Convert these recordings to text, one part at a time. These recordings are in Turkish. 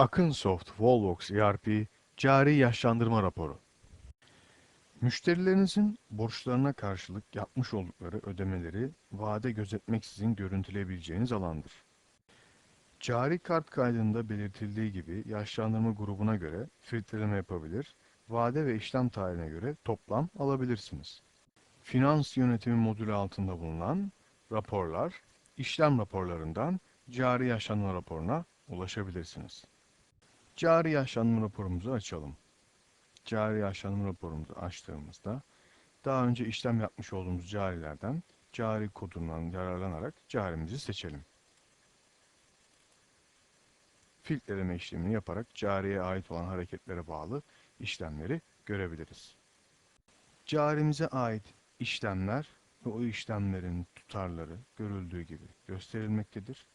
Akınsoft Volvox ERP Cari Yaşlandırma Raporu Müşterilerinizin borçlarına karşılık yapmış oldukları ödemeleri vade gözetmeksizin görüntüleyebileceğiniz alandır. Cari kart kaydında belirtildiği gibi yaşlandırma grubuna göre filtreleme yapabilir, vade ve işlem tarihine göre toplam alabilirsiniz. Finans yönetimi modülü altında bulunan raporlar, işlem raporlarından cari yaşlanma raporuna ulaşabilirsiniz. Cari yaşlanma raporumuzu açalım. Cari yaşlanma raporumuzu açtığımızda daha önce işlem yapmış olduğumuz carilerden cari kodundan yararlanarak carimizi seçelim. Filtreleme işlemini yaparak cariye ait olan hareketlere bağlı işlemleri görebiliriz. Carimize ait işlemler ve o işlemlerin tutarları görüldüğü gibi gösterilmektedir.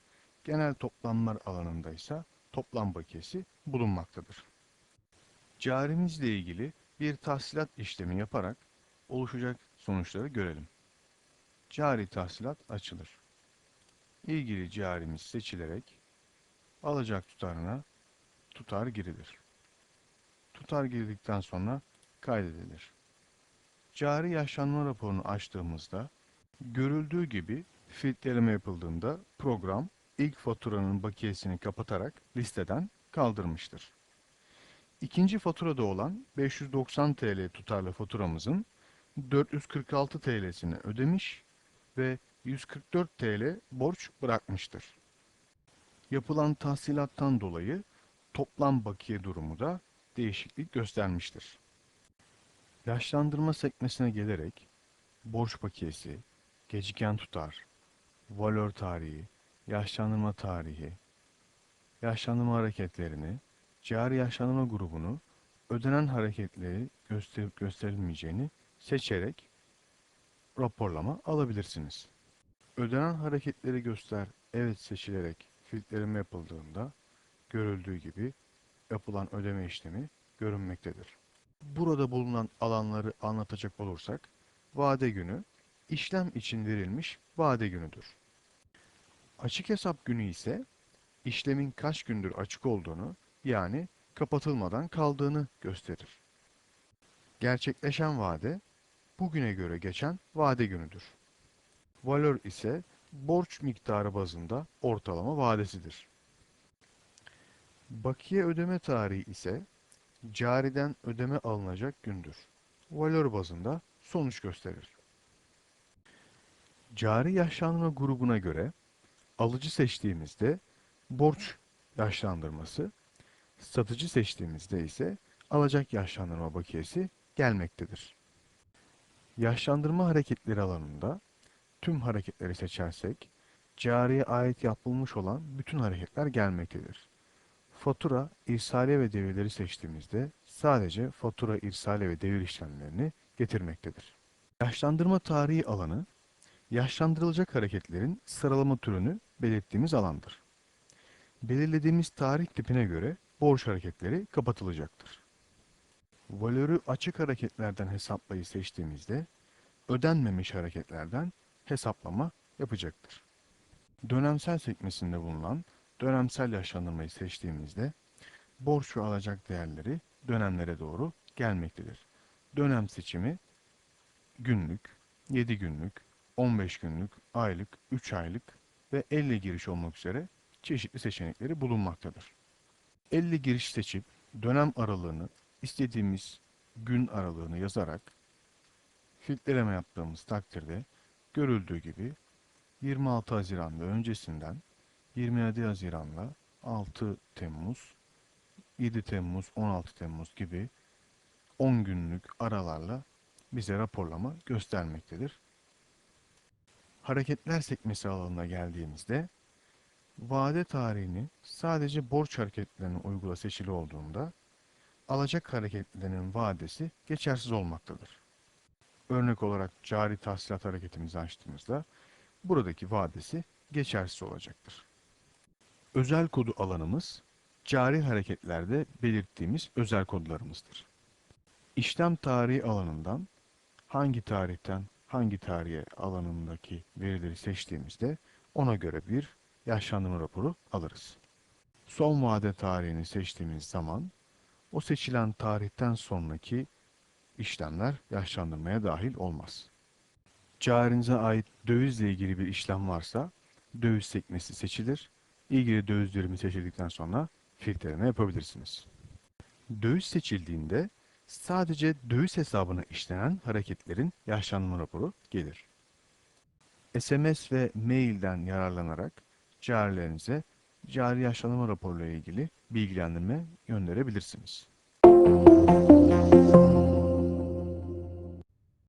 Genel toplamlar alanında ise toplam bakiyesi bulunmaktadır. Carimizle ilgili bir tahsilat işlemi yaparak oluşacak sonuçları görelim. Cari tahsilat açılır. İlgili carimiz seçilerek alacak tutarına tutar girilir. Tutar girdikten sonra kaydedilir. Cari yaşlanma raporunu açtığımızda görüldüğü gibi filtreleme yapıldığında program ilk faturanın bakiyesini kapatarak listeden kaldırmıştır. İkinci faturada olan 590 TL tutarlı faturamızın 446 TL'sini ödemiş ve 144 TL borç bırakmıştır. Yapılan tahsilattan dolayı toplam bakiye durumu da değişiklik göstermiştir. Yaşlandırma sekmesine gelerek borç bakiyesi, geciken tutar, valör tarihi, yaşlandırma tarihi, yaşlandırma hareketlerini, cari yaşlandırma grubunu, ödenen hareketleri gösterip gösterilmeyeceğini seçerek raporlama alabilirsiniz. Ödenen hareketleri göster evet seçilerek filtreleme yapıldığında görüldüğü gibi yapılan ödeme işlemi görünmektedir. Burada bulunan alanları anlatacak olursak, vade günü, işlem için verilmiş vade günüdür. Açık hesap günü ise, işlemin kaç gündür açık olduğunu, yani kapatılmadan kaldığını gösterir. Gerçekleşen vade, bugüne göre geçen vade günüdür. Valör ise, borç miktarı bazında ortalama vadesidir. Bakiye ödeme tarihi ise, cariden ödeme alınacak gündür. Valör bazında sonuç gösterir. Cari yaşlandırma grubuna göre alıcı seçtiğimizde borç yaşlandırması, satıcı seçtiğimizde ise alacak yaşlandırma bakiyesi gelmektedir. Yaşlandırma hareketleri alanında tüm hareketleri seçersek cariye ait yapılmış olan bütün hareketler gelmektedir. Fatura, irsaliye ve devirleri seçtiğimizde sadece fatura, irsaliye ve devir işlemlerini getirmektedir. Yaşlandırma tarihi alanı, yaşlandırılacak hareketlerin sıralama türünü belirttiğimiz alandır. Belirlediğimiz tarih tipine göre borç hareketleri kapatılacaktır. Valörü açık hareketlerden hesaplayı seçtiğimizde ödenmemiş hareketlerden hesaplama yapacaktır. Dönemsel sekmesinde bulunan dönemsel yaşlandırmayı seçtiğimizde borç ve alacak değerleri dönemlere doğru gelmektedir. Dönem seçimi günlük, 7 günlük, 15 günlük, aylık, 3 aylık ve 50 giriş olmak üzere çeşitli seçenekleri bulunmaktadır. 50 giriş seçip dönem aralığını istediğimiz gün aralığını yazarak filtreleme yaptığımız takdirde görüldüğü gibi 26 Haziran ve öncesinden 27 Haziran'la 6 Temmuz, 7 Temmuz, 16 Temmuz gibi 10 günlük aralarla bize raporlama göstermektedir. Hareketler sekmesi alanına geldiğimizde vade tarihini sadece borç hareketlerine uygula seçili olduğunda alacak hareketlerinin vadesi geçersiz olmaktadır. Örnek olarak cari tahsilat hareketimizi açtığımızda buradaki vadesi geçersiz olacaktır. Özel kodu alanımız cari hareketlerde belirttiğimiz özel kodlarımızdır. İşlem tarihi alanından hangi tarihten hangi tarihe alanındaki verileri seçtiğimizde ona göre bir yaşlandırma raporu alırız. son vade tarihini seçtiğimiz zaman o seçilen tarihten sonraki işlemler yaşlandırmaya dahil olmaz. Carinize ait dövizle ilgili bir işlem varsa döviz sekmesi seçilir. İlgili döviz birimi seçildikten sonra filtreleme yapabilirsiniz. Döviz seçildiğinde sadece döviz hesabına işlenen hareketlerin yaşlanma raporu gelir. SMS ve mailden yararlanarak carilerinize cari yaşlanma raporuyla ilgili bilgilendirme gönderebilirsiniz.